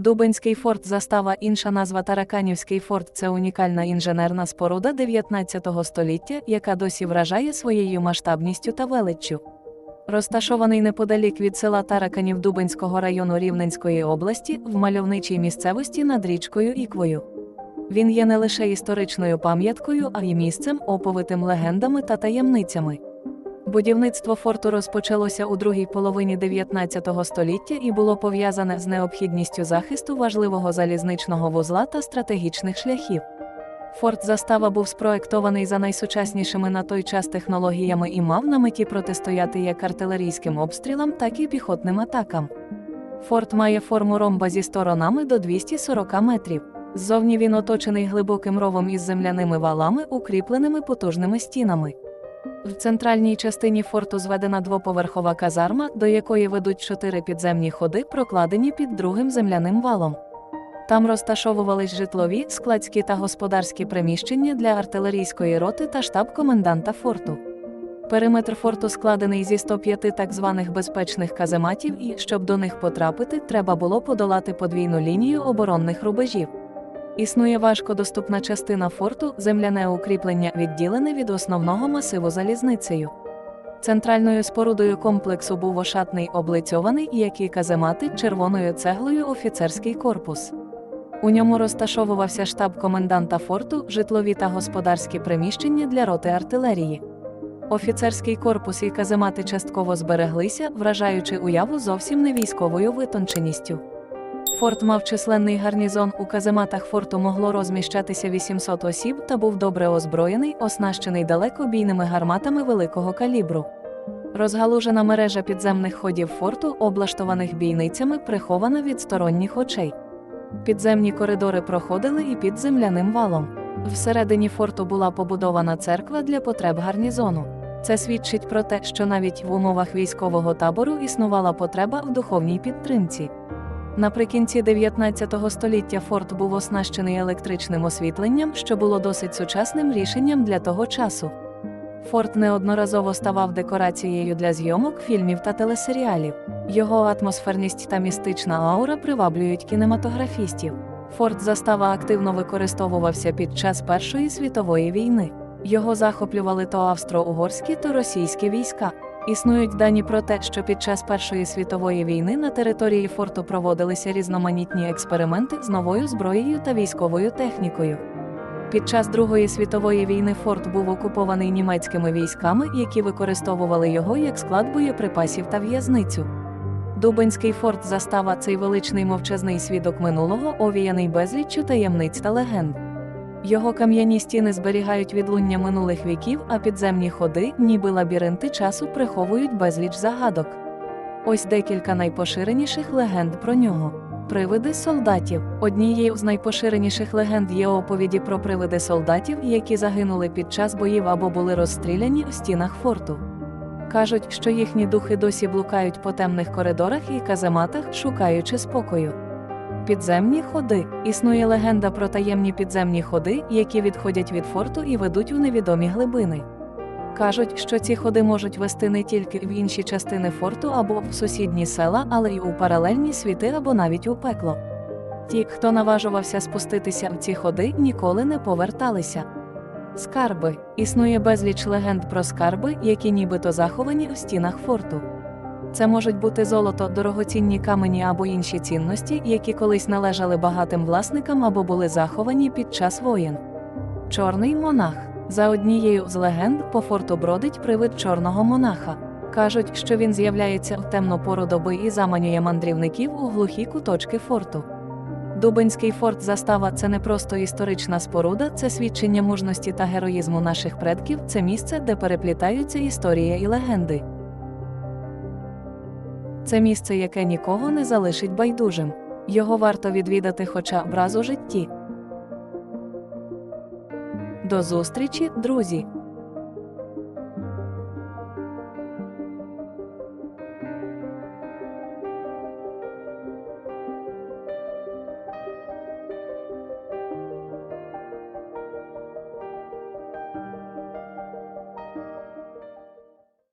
Дубинський форт застава інша назва Тараканівський форт це унікальна інженерна споруда 19 століття, яка досі вражає своєю масштабністю та величчю. Розташований неподалік від села Тараканів Дубинського району Рівненської області в мальовничій місцевості над річкою Іквою. Він є не лише історичною пам'яткою, а й місцем, оповитим легендами та таємницями. Будівництво форту розпочалося у другій половині 19 століття і було пов'язане з необхідністю захисту важливого залізничного вузла та стратегічних шляхів. Форт застава був спроектований за найсучаснішими на той час технологіями і мав на меті протистояти як артилерійським обстрілам, так і піхотним атакам. Форт має форму ромба зі сторонами до 240 метрів. Ззовні він оточений глибоким ровом із земляними валами, укріпленими потужними стінами. В центральній частині форту зведена двоповерхова казарма, до якої ведуть чотири підземні ходи, прокладені під другим земляним валом. Там розташовувались житлові, складські та господарські приміщення для артилерійської роти та штаб коменданта форту. Периметр форту складений зі 105 так званих безпечних казематів, і щоб до них потрапити, треба було подолати подвійну лінію оборонних рубежів. Існує важкодоступна частина форту, земляне укріплення відділене від основного масиву залізницею. Центральною спорудою комплексу був ошатний облицьований, як і каземати, червоною цеглою офіцерський корпус. У ньому розташовувався штаб коменданта форту, житлові та господарські приміщення для роти артилерії. Офіцерський корпус і каземати частково збереглися, вражаючи уяву зовсім не військовою витонченістю. Форт мав численний гарнізон, у казематах форту могло розміщатися 800 осіб та був добре озброєний, оснащений далекобійними гарматами великого калібру. Розгалужена мережа підземних ходів форту, облаштованих бійницями, прихована від сторонніх очей. Підземні коридори проходили і під земляним валом. Всередині форту була побудована церква для потреб гарнізону. Це свідчить про те, що навіть в умовах військового табору існувала потреба в духовній підтримці. Наприкінці 19 століття форт був оснащений електричним освітленням, що було досить сучасним рішенням для того часу. Форт неодноразово ставав декорацією для зйомок фільмів та телесеріалів. Його атмосферність та містична аура приваблюють кінематографістів. Форт застава активно використовувався під час Першої світової війни. Його захоплювали то австро-угорські, то російські війська. Існують дані про те, що під час Першої світової війни на території форту проводилися різноманітні експерименти з новою зброєю та військовою технікою. Під час Другої світової війни форт був окупований німецькими військами, які використовували його як склад боєприпасів та в'язницю. Дубинський форт застава цей величний мовчазний свідок минулого, овіяний безліччю таємниць та легенд. Його кам'яні стіни зберігають відлуння минулих віків, а підземні ходи, ніби лабіринти часу, приховують безліч загадок. Ось декілька найпоширеніших легенд про нього. Привиди солдатів. Однією з найпоширеніших легенд є оповіді про привиди солдатів, які загинули під час боїв або були розстріляні у стінах форту. Кажуть, що їхні духи досі блукають по темних коридорах і казематах, шукаючи спокою. Підземні ходи. Існує легенда про таємні підземні ходи, які відходять від форту і ведуть у невідомі глибини. Кажуть, що ці ходи можуть вести не тільки в інші частини форту або в сусідні села, але й у паралельні світи або навіть у пекло. Ті, хто наважувався спуститися в ці ходи, ніколи не поверталися. Скарби існує безліч легенд про скарби, які нібито заховані у стінах форту. Це можуть бути золото, дорогоцінні камені або інші цінності, які колись належали багатим власникам або були заховані під час воєн. Чорний монах. За однією з легенд по форту бродить привид чорного монаха. Кажуть, що він з'являється в темну пору доби і заманює мандрівників у глухі куточки форту. Дубинський форт застава це не просто історична споруда, це свідчення мужності та героїзму наших предків, це місце, де переплітаються історія і легенди. Це місце, яке нікого не залишить байдужим. Його варто відвідати хоча б раз у житті. До зустрічі, друзі!